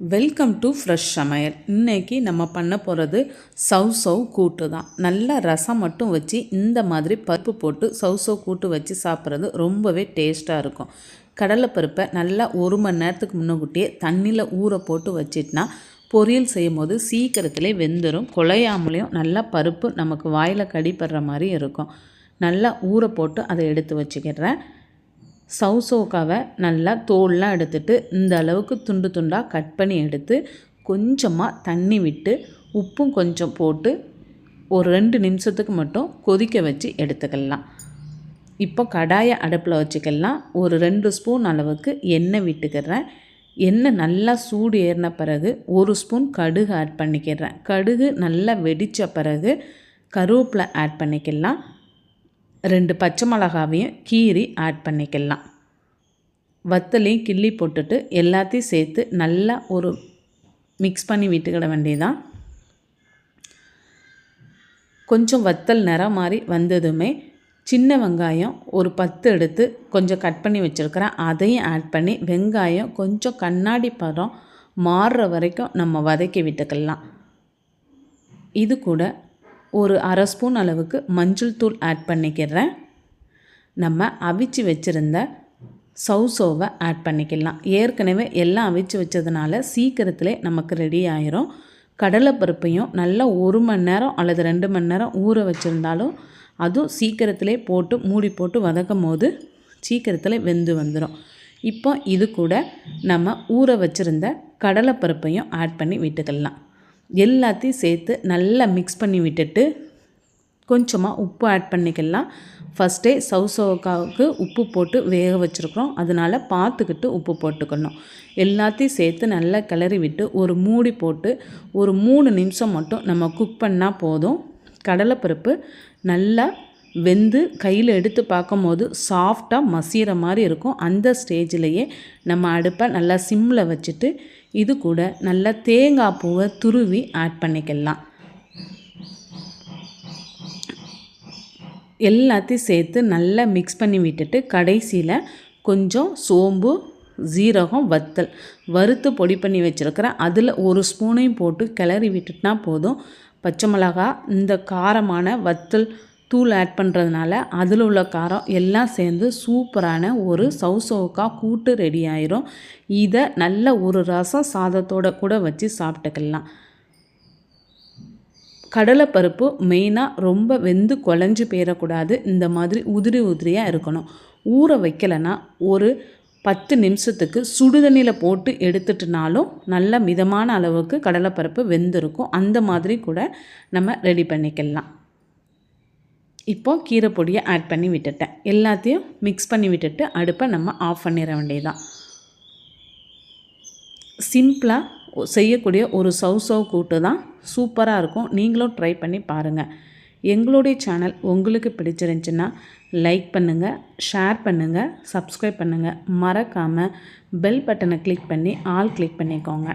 Welcome to fresh சமையல் இன்றைக்கி நம்ம பண்ண போகிறது சவ் சவ் கூட்டு தான். நல்லா ரசம் மட்டும் வச்சு இந்த மாதிரி பருப்பு போட்டு சவ் சவ் கூட்டு வச்சு சாப்பிட்றது ரொம்பவே டேஸ்ட்டாக இருக்கும். கடலைப்பருப்பை நல்லா ஒரு மணி நேரத்துக்கு முன்னக்கூட்டியே தண்ணியில் ஊற போட்டு வச்சிட்னா பொரியல் செய்யும் போது சீக்கிரத்திலே வெந்துடும் குழையாமலையும் நல்லா பருப்பு நமக்கு வாயில் கடிப்படுற மாதிரி இருக்கும். நல்லா ஊற போட்டு அதை எடுத்து வச்சுக்கிறேன். சவுசோக்காவை நல்லா தோல்லாம் எடுத்துட்டு இந்த அளவுக்கு துண்டு துண்டாக கட் பண்ணி எடுத்து கொஞ்சமாக தண்ணி விட்டு உப்பும் கொஞ்சம் போட்டு ஒரு ரெண்டு நிமிஷத்துக்கு மட்டும் கொதிக்க வச்சு எடுத்துக்கலாம். இப்போ கடாயை அடுப்பில் வச்சுக்கலாம். ஒரு ரெண்டு ஸ்பூன் அளவுக்கு எண்ணெய் விட்டுக்கிறேன். எண்ணெய் நல்லா சூடு ஏறின பிறகு ஒரு ஸ்பூன் கடுகு ஆட் பண்ணிக்கிறேன். கடுகு நல்லா வெடித்த பிறகு கருவேப்பிலை ஆட் பண்ணிக்கலாம். ரெண்டு பச்சை மிளகாவையும் கீரி ஆட் பண்ணிக்கலாம். வத்தலையும் கிள்ளி போட்டுட்டு எல்லாத்தையும் சேர்த்து நல்லா ஒரு மிக்ஸ் பண்ணி விட்டுக்கிட வேண்டியதான் கொஞ்சம் வத்தல் நிறம் மாதிரி வந்ததுமே சின்ன வெங்காயம் ஒரு பத்து எடுத்து கொஞ்சம் கட் பண்ணி வச்சுருக்கிறேன். அதையும் ஆட் பண்ணி வெங்காயம் கொஞ்சம் கண்ணாடி படம் மாறுற வரைக்கும் நம்ம வதக்கி விட்டுக்கலாம். இது கூட ஒரு அரை ஸ்பூன் அளவுக்கு மஞ்சள் தூள் ஆட் பண்ணிக்கிறேன். நம்ம அவிச்சு வச்சுருந்த சவுசோவை ஆட் பண்ணிக்கலாம். ஏற்கனவே எல்லாம் அவிச்சு வச்சதுனால சீக்கிரத்தில் நமக்கு ரெடி ஆயிரும். கடலைப்பருப்பையும் நல்லா ஒரு மணி நேரம் அல்லது ரெண்டு மணி நேரம் ஊற வச்சுருந்தாலும் அதுவும் சீக்கிரத்திலே போட்டு மூடி போட்டு வதக்கும் போது சீக்கிரத்தில் வெந்து வந்துடும் இப்போ இது கூட நம்ம ஊற வச்சுருந்த கடலைப்பருப்பையும் ஆட் பண்ணி விட்டுக்கலாம். எல்லாத்தையும் சேர்த்து நல்லா மிக்ஸ் பண்ணி விட்டுட்டு கொஞ்சமாக உப்பு ஆட் பண்ணிக்கலாம். ஃபஸ்ட்டே சவுசவுக்காவுக்கு உப்பு போட்டு வேக வச்சுருக்குறோம். அதனால் பார்த்துக்கிட்டு உப்பு போட்டுக்கணும். எல்லாத்தையும் சேர்த்து நல்லா கிளறி விட்டு ஒரு மூடி போட்டு ஒரு மூணு நிமிஷம் மட்டும் நம்ம குக் பண்ணால் போதும். கடலைப்பருப்பு நல்லா வெந்து கையில் எடுத்து பார்க்கும்போது சாஃப்டாக மசிகிற மாதிரி இருக்கும். அந்த ஸ்டேஜ்லேயே நம்ம அடுப்பை நல்லா சிம்மில் வச்சுட்டு இது கூட நல்லா தேங்காய் பூவை துருவி ஆட் பண்ணிக்கலாம். எல்லாத்தையும் சேர்த்து நல்லா மிக்ஸ் பண்ணி விட்டுட்டு கடைசியில் கொஞ்சம் சோம்பு ஜீரகம் வத்தல் வறுத்து பொடி பண்ணி வச்சுருக்கிறேன் அதில் ஒரு ஸ்பூனையும் போட்டு கிளறி விட்டுட்டுனா போதும். பச்சை மிளகா இந்த காரமான வத்தல் தூள் ஆட் பண்ணுறதுனால அதில் உள்ள காரம் எல்லாம் சேர்ந்து சூப்பரான ஒரு சவுசவுக்கா கூட்டு ரெடி ஆயிரும். இதை நல்ல ஒரு ரசம் சாதத்தோடு கூட வச்சு சாப்பிட்டுக்கலாம். கடலைப்பருப்பு மெயினாக ரொம்ப வெந்து குழஞ்சி போயிடக்கூடாது இந்த மாதிரி உதிரி உதிரியாக இருக்கணும். ஊற வைக்கலைன்னா ஒரு பத்து நிமிஷத்துக்கு சுடுதண்ணியில் போட்டு எடுத்துட்டுனாலும் நல்ல மிதமான அளவுக்கு கடலைப்பருப்பு வெந்திருக்கும். அந்த மாதிரி கூட நம்ம ரெடி பண்ணிக்கலாம். இப்போது கீரை பொடியை ஆட் பண்ணி விட்டுட்டேன். எல்லாத்தையும் மிக்ஸ் பண்ணி விட்டுட்டு அடுப்பை நம்ம ஆஃப் பண்ணிட வேண்டியதான் சிம்பிளாக செய்யக்கூடிய ஒரு சவ் கூட்டு தான் சூப்பராக இருக்கும். நீங்களும் ட்ரை பண்ணி பாருங்கள் எங்களுடைய சேனல் உங்களுக்கு பிடிச்சிருந்துச்சின்னா லைக் பண்ணுங்கள் ஷேர் பண்ணுங்கள் சப்ஸ்கிரைப் பண்ணுங்கள் மறக்காமல் பெல் பட்டனை கிளிக் பண்ணி ஆல் கிளிக் பண்ணிக்கோங்க.